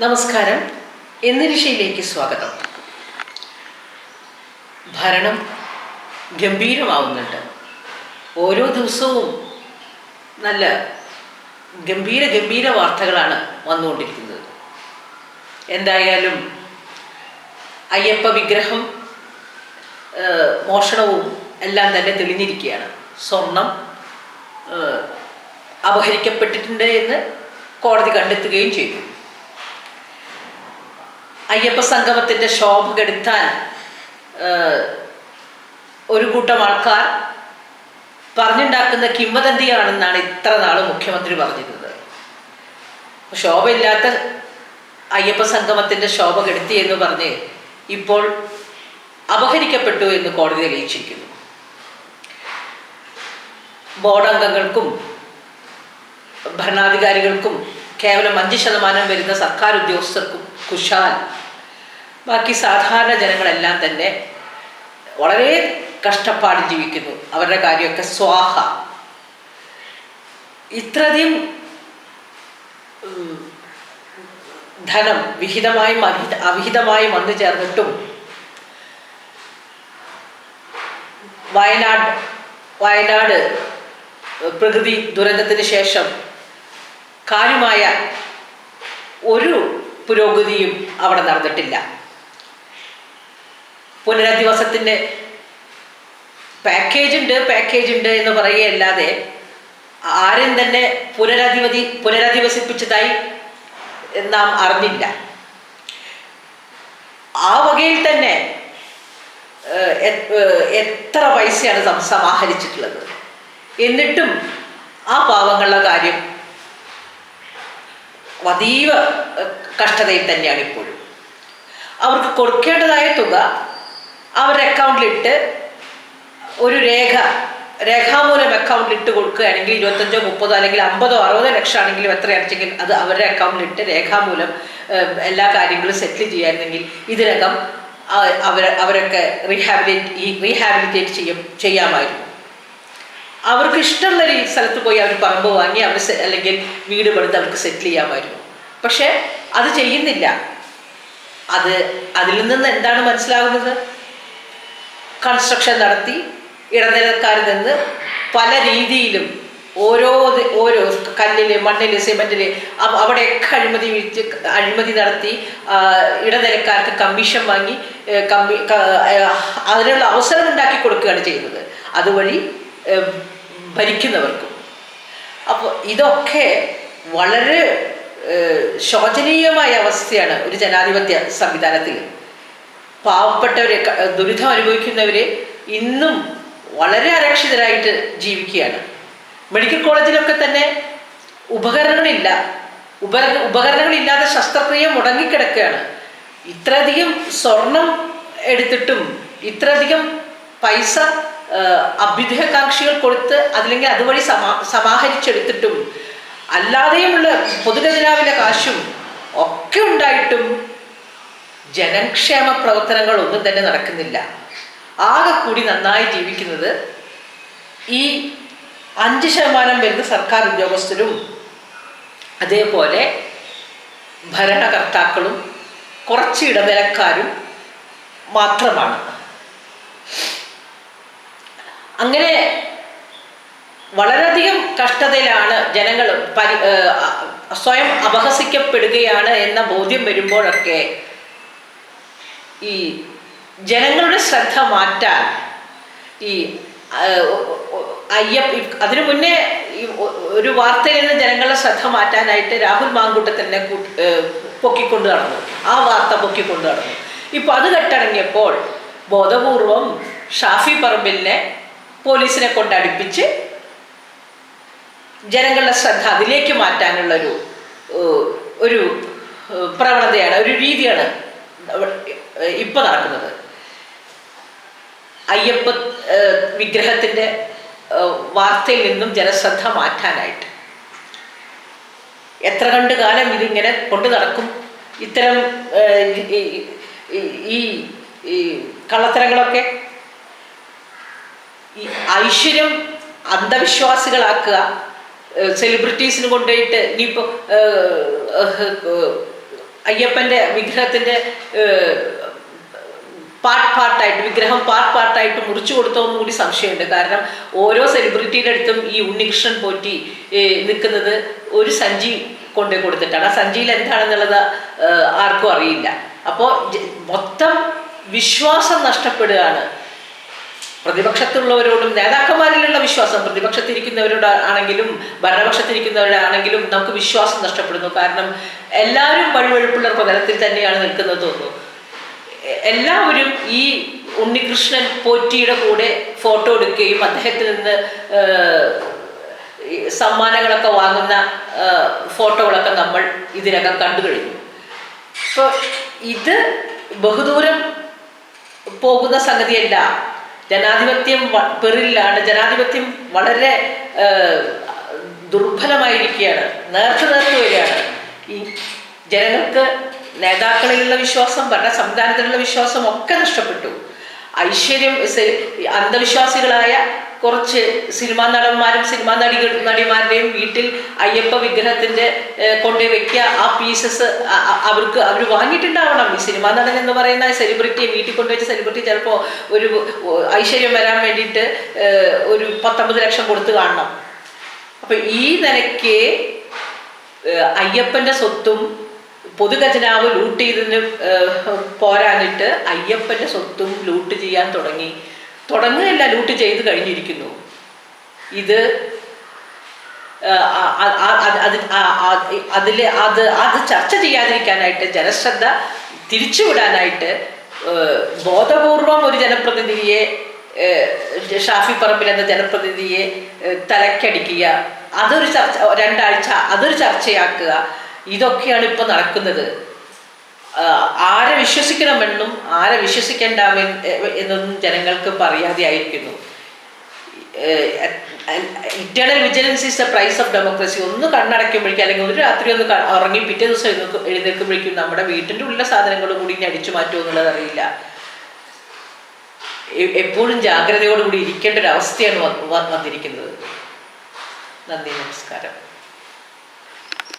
നമസ്കാരം. എന്നിരിശയിലേക്ക് സ്വാഗതം. ഭരണം ഗംഭീരമാവുന്നുണ്ട്. ഓരോ ദിവസവും നല്ല ഗംഭീര ഗംഭീര വാർത്തകളാണ് വന്നുകൊണ്ടിരിക്കുന്നത്. എന്തായാലും അയ്യപ്പ വിഗ്രഹം മോഷണവും എല്ലാം തന്നെ തെളിഞ്ഞിരിക്കുകയാണ്. സ്വർണം അപഹരിക്കപ്പെട്ടിട്ടുണ്ട് എന്ന് കോടതി കണ്ടെത്തുകയും ചെയ്തു. അയ്യപ്പ സംഗമത്തിന്റെ ശോഭ കെടുത്താൻ ഒരു കൂട്ടം ആൾക്കാർ പറഞ്ഞുണ്ടാക്കുന്ന കിംവദന്തിയാണെന്നാണ് ഇത്ര നാൾ മുഖ്യമന്ത്രി പറഞ്ഞിരുന്നത്. ശോഭയില്ലാത്ത അയ്യപ്പ സംഗമത്തിന്റെ ശോഭ കെടുത്തി എന്ന് പറഞ്ഞ് ഇപ്പോൾ അപഹരിക്കപ്പെട്ടു എന്ന് കോടതി തെളിയിച്ചിരിക്കുന്നു. ബോർഡ് അംഗങ്ങൾക്കും ഭരണാധികാരികൾക്കും കേവലം അഞ്ച് ശതമാനം വരുന്ന സർക്കാർ ഉദ്യോഗസ്ഥർക്കും കുശാൽ ബാക്കി സാധാരണ ജനങ്ങളെല്ലാം തന്നെ വളരെ കഷ്ടപ്പാട് ജീവിക്കുന്നു. അവരുടെ കാര്യമൊക്കെ സ്വാഹ. ഇത്രയധികം ധനം വിഹിതമായും അഹിത അവിഹിതമായും വന്നു ചേർന്നിട്ടും വയനാട് വയനാട് പ്രകൃതി ദുരന്തത്തിന് ശേഷം കാര്യമായ ഒരു പുരോഗതിയും അവിടെ നടന്നിട്ടില്ല. പുനരധിവാസത്തിന്റെ പാക്കേജ് ഉണ്ട് പാക്കേജ് ഉണ്ട് എന്ന് പറയുകയല്ലാതെ ആരും തന്നെ പുനരധിപതി പുനരധിവസിപ്പിച്ചതായി നാം അറിഞ്ഞില്ല. ആ വകയിൽ തന്നെ എത്ര പൈസയാണ് സമാഹരിച്ചിട്ടുള്ളത്? എന്നിട്ടും ആ പാവങ്ങളുടെ കാര്യം അതീവ കഷ്ടതയിൽ തന്നെയാണ് ഇപ്പോഴും. അവർക്ക് കൊടുക്കേണ്ടതായ തുക അക്കൗണ്ടിലിട്ട് ഒരു രേഖ രേഖാമൂലം അക്കൗണ്ടിൽ ഇട്ട് കൊടുക്കുകയാണെങ്കിൽ ഇരുപത്തഞ്ചോ മുപ്പതോ അല്ലെങ്കിൽ അമ്പതോ അറുപതോ ലക്ഷം ആണെങ്കിലും എത്രയാണെച്ചെങ്കിൽ അത് അവരുടെ അക്കൗണ്ടിലിട്ട് രേഖാമൂലം എല്ലാ കാര്യങ്ങളും സെറ്റിൽ ചെയ്യായിരുന്നെങ്കിൽ ഇതിനകം അവർ അവരൊക്കെ റീഹാബിലിറ്റ് ഈ റീഹാബിലിറ്റേറ്റ് ചെയ്യും ചെയ്യാമായിരുന്നു. അവർക്ക് ഇഷ്ടമുള്ള ഒരു സ്ഥലത്ത് പോയി അവർ പറമ്പ് വാങ്ങി അവർ അല്ലെങ്കിൽ വീട് പണിത് അവർക്ക് സെറ്റിൽ ചെയ്യാമായിരുന്നു. പക്ഷേ അത് ചെയ്യുന്നില്ല. അത് അതിൽ നിന്ന് എന്താണ് മനസ്സിലാകുന്നത്? കൺസ്ട്രക്ഷൻ നടത്തി ഇടനിലക്കാരിൽ നിന്ന് പല രീതിയിലും ഓരോ ഓരോ കല്ലിൽ മണ്ണിൽ സിമെന്റിൽ അവ- അവിടെയൊക്കെ അഴിമതി വീഴ്ച അഴിമതി നടത്തി ഇടനിലക്കാർക്ക് കമ്മീഷൻ വാങ്ങി കമ്മി അതിനുള്ള അവസരം ഉണ്ടാക്കി കൊടുക്കുകയാണ് ചെയ്യുന്നത്. അതുവഴി ഭരിക്കുന്നവർക്കും. അപ്പോൾ ഇതൊക്കെ വളരെ ശോചനീയമായ അവസ്ഥയാണ് ഒരു ജനാധിപത്യ സംവിധാനത്തിൽ പാവപ്പെട്ടവരെ ദുരിതം അനുഭവിക്കുന്നവരെ ഇന്നും വളരെ അരക്ഷിതരായിട്ട് ജീവിക്കുകയാണ്. മെഡിക്കൽ കോളേജിലൊക്കെ തന്നെ ഉപകരണങ്ങളില്ല. ഉപ ഉപകരണങ്ങളില്ലാതെ ശസ്ത്രക്രിയ മുടങ്ങിക്കിടക്കുകയാണ്. ഇത്രയധികം സ്വർണം എടുത്തിട്ടും ഇത്രയധികം പൈസ അഭ്യുദയകാംക്ഷികൾ കൊടുത്ത് അതില്ലെങ്കിൽ അതുവഴി സമാ സമാഹരിച്ചെടുത്തിട്ടും അല്ലാതെയുമുള്ള പൊതുഖജനാവിലെ കാശും ഒക്കെ ഉണ്ടായിട്ടും ജനക്ഷേമ പ്രവർത്തനങ്ങൾ ഒന്നും തന്നെ നടക്കുന്നില്ല. ആകെ കൂടി നന്നായി ജീവിക്കുന്നത് ഈ അഞ്ച് ശതമാനം വരുന്ന സർക്കാർ ഉദ്യോഗസ്ഥരും അതേപോലെ ഭരണകർത്താക്കളും കുറച്ച് ഇടനിലക്കാരും മാത്രമാണ്. അങ്ങനെ വളരെയധികം കഷ്ടതയിലാണ് ജനങ്ങൾ സ്വയം അപഹസിക്കപ്പെടുകയാണ് എന്ന ബോധ്യം വരുമ്പോഴൊക്കെ ഈ ജനങ്ങളുടെ ശ്രദ്ധ മാറ്റാൻ ഈ അയ്യപ്പ അതിനു മുന്നേ ഒരു വാർത്തയിൽ നിന്ന് ജനങ്ങളുടെ ശ്രദ്ധ മാറ്റാനായിട്ട് രാഹുൽ മാങ്കൂട്ടത്തിനെ കൂട്ടി പൊക്കിക്കൊണ്ട് നടന്നു. ആ വാർത്ത പൊക്കിക്കൊണ്ട് നടന്നു. ഇപ്പോൾ അത് കെട്ടടങ്ങിയപ്പോൾ ബോധപൂർവം ഷാഫി പറമ്പിലിനെ പോലീസിനെ കൊണ്ട് അടുപ്പിച്ച് ജനങ്ങളുടെ ശ്രദ്ധ അതിലേക്ക് മാറ്റാനുള്ളൊരു ഒരു പ്രവണതയാണ് ഒരു രീതിയാണ് ഇപ്പൊ നടക്കുന്നത്. അയ്യപ്പ വിഗ്രഹത്തിന്റെ വാർത്തയിൽ നിന്നും ജനശ്രദ്ധ മാറ്റാനായിട്ട്. എത്ര കണ്ട് കാലം ഇതിങ്ങനെ കൊണ്ടു നടക്കും? ഇത്തരം ഈ- കള്ളത്തരങ്ങളൊക്കെ? ഈ ഐശ്വര്യം അന്ധവിശ്വാസികളാക്കുക സെലിബ്രിറ്റീസിന് കൊണ്ടുപോയിട്ട് ഇനിയിപ്പോൾ അയ്യപ്പന്റെ വിഗ്രഹത്തിന്റെ പാർട്ട് പാർട്ടായിട്ട് വിഗ്രഹം പാർട്ട് പാർട്ടായിട്ട് മുറിച്ചു കൊടുത്തോന്നും കൂടി സംശയമുണ്ട്. കാരണം ഓരോ സെലിബ്രിറ്റിയുടെ അടുത്തും ഈ ഉണ്ണികൃഷ്ണൻ പോറ്റി നിൽക്കുന്നത് ഒരു സഞ്ചി കൊണ്ടു കൊടുത്തിട്ടാണ്. ആ സഞ്ചിയിൽ എന്താണെന്നുള്ളത് ആർക്കും അറിയില്ല. അപ്പോൾ മൊത്തം വിശ്വാസം നഷ്ടപ്പെടുകയാണ്. പ്രതിപക്ഷത്തുള്ളവരോടും നേതാക്കന്മാരിലുള്ള വിശ്വാസം പ്രതിപക്ഷത്തിരിക്കുന്നവരോട് ആണെങ്കിലും ഭരണപക്ഷത്തിരിക്കുന്നവരാണെങ്കിലും നമുക്ക് വിശ്വാസം നഷ്ടപ്പെടുന്നു. കാരണം എല്ലാവരും വഴിവഴുപ്പുള്ള പ്രതലത്തിൽ തന്നെയാണ് നിൽക്കുന്നത് തോന്നുന്നു. എല്ലാവരും ഈ ഉണ്ണികൃഷ്ണൻ പോറ്റിയുടെ കൂടെ ഫോട്ടോ എടുക്കുകയും അദ്ദേഹത്തിൽ നിന്ന് സമ്മാനങ്ങളൊക്കെ വാങ്ങുന്ന ഫോട്ടോകളൊക്കെ നമ്മൾ ഇതിനകം കണ്ടു കഴിഞ്ഞു. അപ്പോൾ ഇത് ബഹുദൂരം പോകുന്ന സംഗതിയല്ല. ജനാധിപത്യം പെറില്ലാണ് ജനാധിപത്യം വളരെ ദുർബലമായിരിക്കുകയാണ്. നേർത്ത് നേർത്ത് വരികയാണ്. ഈ ജനങ്ങൾക്ക് നേതാക്കളിലുള്ള വിശ്വാസം ഭരണ സംവിധാനത്തിലുള്ള വിശ്വാസം ഒക്കെ നഷ്ടപ്പെട്ടു. ഐശ്വര്യം അന്ധവിശ്വാസികളായ കുറച്ച് സിനിമാ നടന്മാരും സിനിമാ നടി നടിമാരുടെയും വീട്ടിൽ അയ്യപ്പ വിഗ്രഹത്തിന്റെ കൊണ്ടു വെക്കുക ആ പീസസ് അവർക്ക് അവർ വാങ്ങിയിട്ടുണ്ടാവണം. ഈ സിനിമാ നടൻ എന്ന് പറയുന്ന സെലിബ്രിറ്റിയെ വീട്ടിൽ കൊണ്ടുവച്ച സെലിബ്രിറ്റി ചിലപ്പോൾ ഒരു ഐശ്വര്യം വരാൻ വേണ്ടിയിട്ട് ഒരു പത്തൊമ്പത് ലക്ഷം കൊടുത്ത് കാണണം. അപ്പൊ ഈ നിലയ്ക്ക് അയ്യപ്പന്റെ സ്വത്തും പൊതുഖജനാവ് ലൂട്ട് ചെയ്തതിന് പോരാനിട്ട് അയ്യപ്പന്റെ സ്വത്തും ലൂട്ട് ചെയ്യാൻ തുടങ്ങി. തുടങ്ങുകയല്ല ലൂട്ട് ചെയ്ത് കഴിഞ്ഞിരിക്കുന്നു. ഇത് ആ- അത് അത് ചർച്ച ചെയ്യാതിരിക്കാനായിട്ട് ജനശ്രദ്ധ തിരിച്ചുവിടാനായിട്ട് ബോധപൂർവം ഒരു ജനപ്രതിനിധിയെ ഷാഫി പറമ്പിൽ എന്ന ജനപ്രതിനിധിയെ തലക്കടിക്കുക അതൊരു ചർച്ച രണ്ടാഴ്ച അതൊരു ചർച്ചയാക്കുക ഇതൊക്കെയാണ് ഇപ്പൊ നടക്കുന്നത്. ആരെ വിശ്വസിക്കണമെന്നും ആരെ വിശ്വസിക്കേണ്ട എന്നൊന്നും ജനങ്ങൾക്ക് പറയാതെ ആയിരിക്കുന്നു eternal vigilance is the price of democracy ഒന്ന് കണ്ണടയ്ക്കുമ്പോഴേക്കും അല്ലെങ്കിൽ ഒരു രാത്രി ഒന്ന് ഉറങ്ങി പിറ്റേ ദിവസം എഴുന്നേൽക്കും എഴുന്നേൽക്കുമ്പോഴേക്കും നമ്മുടെ വീട്ടിന്റെ ഉള്ള സാധനങ്ങൾ കൂടി ഇനി അടിച്ചു മാറ്റുമോ എന്നുള്ളത് അറിയില്ല. എ- എപ്പോഴും ജാഗ്രതയോടുകൂടി ഇരിക്കേണ്ട ഒരു അവസ്ഥയാണ് വന്നിരിക്കുന്നത്. നന്ദി നമസ്കാരം.